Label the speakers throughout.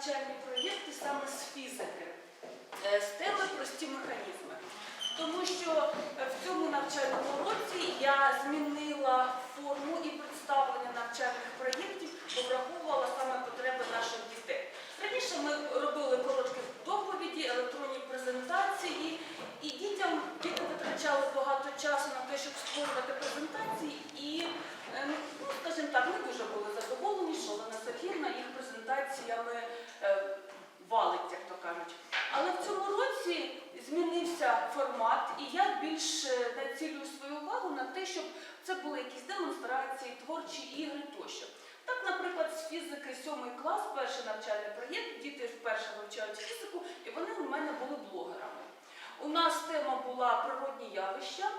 Speaker 1: навчальні проєкти саме з фізики, е, з теми прості механізми. Тому що е, в цьому навчальному році я змінила форму і представлення навчальних проєктів, бо враховувала саме потреби наших дітей. Раніше ми робили короткі доповіді, електронні презентації, і дітям діти витрачали багато часу на те, щоб створювати презентації, і, е, ну, скажімо так, не дуже були задоволені, що Олена Сергіївна їх презентаціями е, валить, як то кажуть. Але в цьому році змінився формат, і я більш е, націлюю свою увагу на те, щоб це були якісь демонстрації, творчі ігри тощо. Так, наприклад, з фізики 7 клас, перший навчальний проєкт, діти вперше вивчають фізику, і вони у мене були блогерами. У нас тема була природні явища,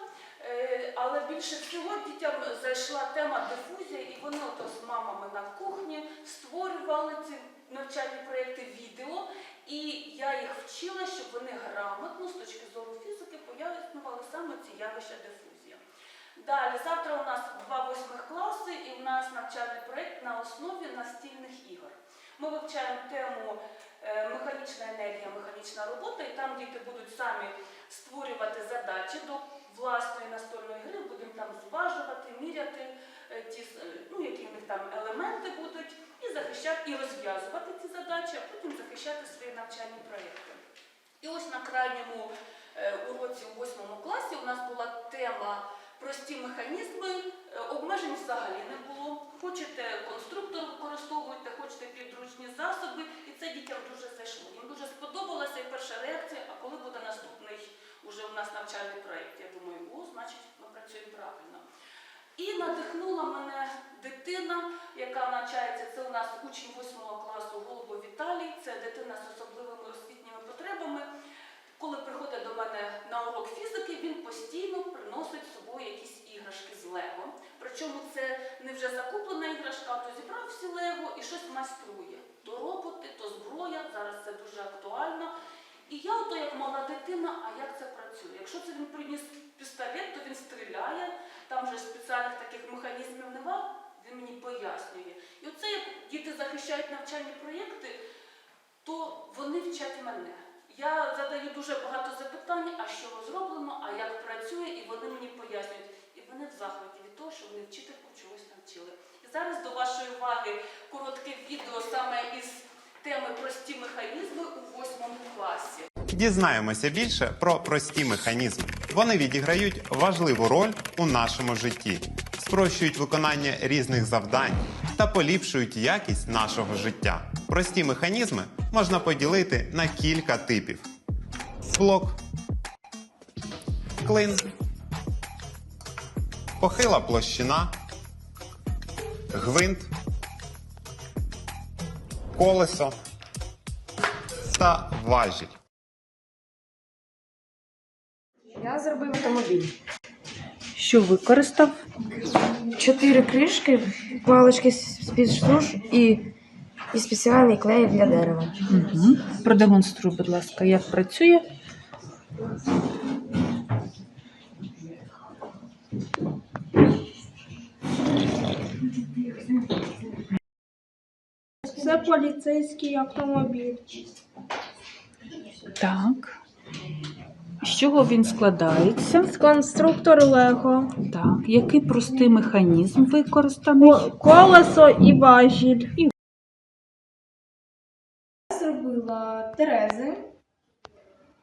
Speaker 1: е, але більше всього дітям зайшла тема дифузія, і вони ото з мамами на кухні створювали ці навчальні проєкти відео, і я їх вчила, щоб вони грамотно з точки зору фізики пояснювали саме ці явища дифузія. Далі, завтра у нас два восьмих класи, і у нас навчальний проєкт на основі настільних ігор. Ми вивчаємо тему е, механічна енергія, механічна робота, і там діти будуть самі створювати задачі до власної настольної гри, будемо там зважувати, міряти е, ті, е, ну, які в них там елементи будуть, і захищати, і розв'язувати ці задачі, а потім захищати свої навчальні проєкти. І ось на крайньому уроці у восьмому класі у нас була тема прості механізми, е, обмежень взагалі не було. Хочете конструктор використовуйте, хочете підручні засоби, і це дітям дуже зайшло. Їм дуже сподобалася і перша реакція, а коли буде наступний уже у нас навчальний проєкт. Я думаю, о, значить, ми працюємо правильно. І надихнула мене дитина, яка навчається, це у нас учень 8 класу Голубо Віталій, це дитина з особливими освітніми потребами. Коли приходить до мене на урок фізики, він постійно приносить з собою якісь іграшки з Лего. Причому це не вже закуплена іграшка, а то зібрав всі Лего і щось майструє. То роботи, то зброя, зараз це дуже актуально. І я ото як мала дитина, а як це працює? Якщо це він приніс пістолет, то він стріляє, там вже спеціальних таких механізмів нема, він мені пояснює. І оце як діти захищають навчальні проєкти, то вони вчать мене. Я задаю дуже багато запитань, а що зроблено, а як працює, і вони мені пояснюють. І вони в захваті від того, що вони вчительку чогось навчили. І зараз до вашої уваги коротке відео саме із теми прості механізми у восьмому класі.
Speaker 2: Дізнаємося більше про прості механізми. Вони відіграють важливу роль у нашому житті, спрощують виконання різних завдань та поліпшують якість нашого життя. Прості механізми можна поділити на кілька типів: блок, клин, похила площина, гвинт, колесо. Та важіль.
Speaker 3: Я зробив автомобіль.
Speaker 4: Що використав?
Speaker 3: Чотири кришки, палички з-під штуш і, і спеціальний клей для дерева.
Speaker 4: Угу. Продемонструй, будь ласка, як працює.
Speaker 5: Це поліцейський автомобіль.
Speaker 4: Так. З чого він складається?
Speaker 5: З конструктор Лего.
Speaker 4: Так. Який простий механізм використаний?
Speaker 5: Ко- Колесо і важіль. Я зробила терези.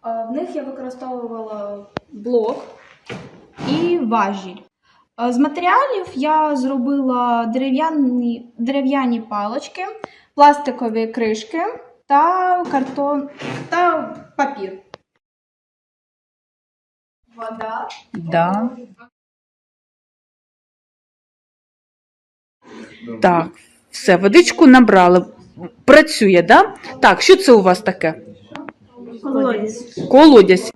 Speaker 5: А В них я використовувала блок і важіль. А З матеріалів я зробила дерев'яні, дерев'яні палочки, пластикові кришки та картон та папір. Вода.
Speaker 4: Да. Так. Все, водичку набрали. Працює, да? Так, що це у вас таке?
Speaker 5: Колодязь.
Speaker 4: Колодязь.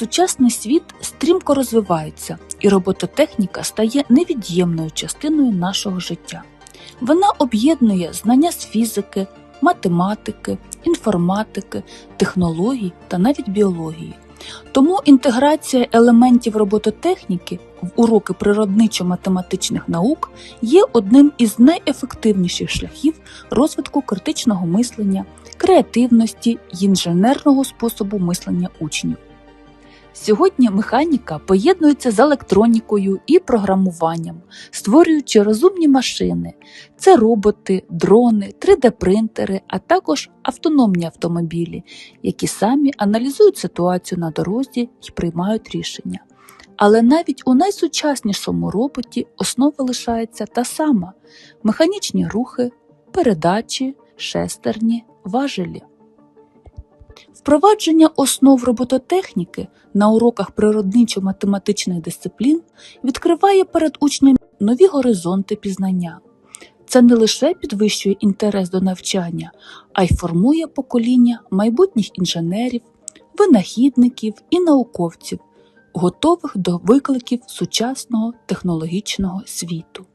Speaker 1: Сучасний світ стрімко розвивається, і робототехніка стає невід'ємною частиною нашого життя. Вона об'єднує знання з фізики, математики, інформатики, технологій та навіть біології. Тому інтеграція елементів робототехніки в уроки природничо-математичних наук є одним із найефективніших шляхів розвитку критичного мислення, креативності й інженерного способу мислення учнів. Сьогодні механіка поєднується з електронікою і програмуванням, створюючи розумні машини. Це роботи, дрони, 3D-принтери, а також автономні автомобілі, які самі аналізують ситуацію на дорозі і приймають рішення. Але навіть у найсучаснішому роботі основа лишається та сама: механічні рухи, передачі, шестерні, важелі. Впровадження основ робототехніки на уроках природничо-математичних дисциплін відкриває перед учнями нові горизонти пізнання. Це не лише підвищує інтерес до навчання, а й формує покоління майбутніх інженерів, винахідників і науковців, готових до викликів сучасного технологічного світу.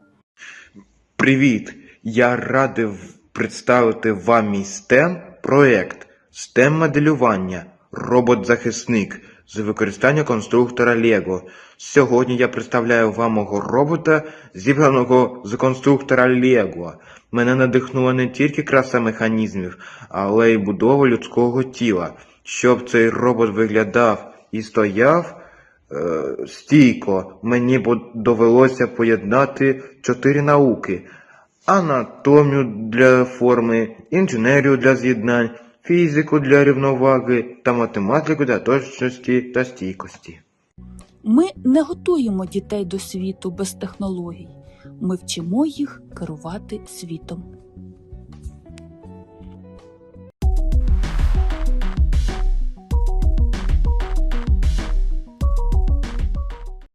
Speaker 6: Привіт! Я радий в- представити вам мій STEM проєкт STEM моделювання робот-захисник з використання конструктора Lego. Сьогодні я представляю вам мого робота, зібраного з конструктора Lego. Мене надихнула не тільки краса механізмів, але й будова людського тіла. Щоб цей робот виглядав і стояв е, стійко, мені довелося поєднати чотири науки: анатомію для форми, інженерію для з'єднань, фізику для рівноваги та математику для точності та стійкості.
Speaker 1: Ми не готуємо дітей до світу без технологій. Ми вчимо їх керувати світом.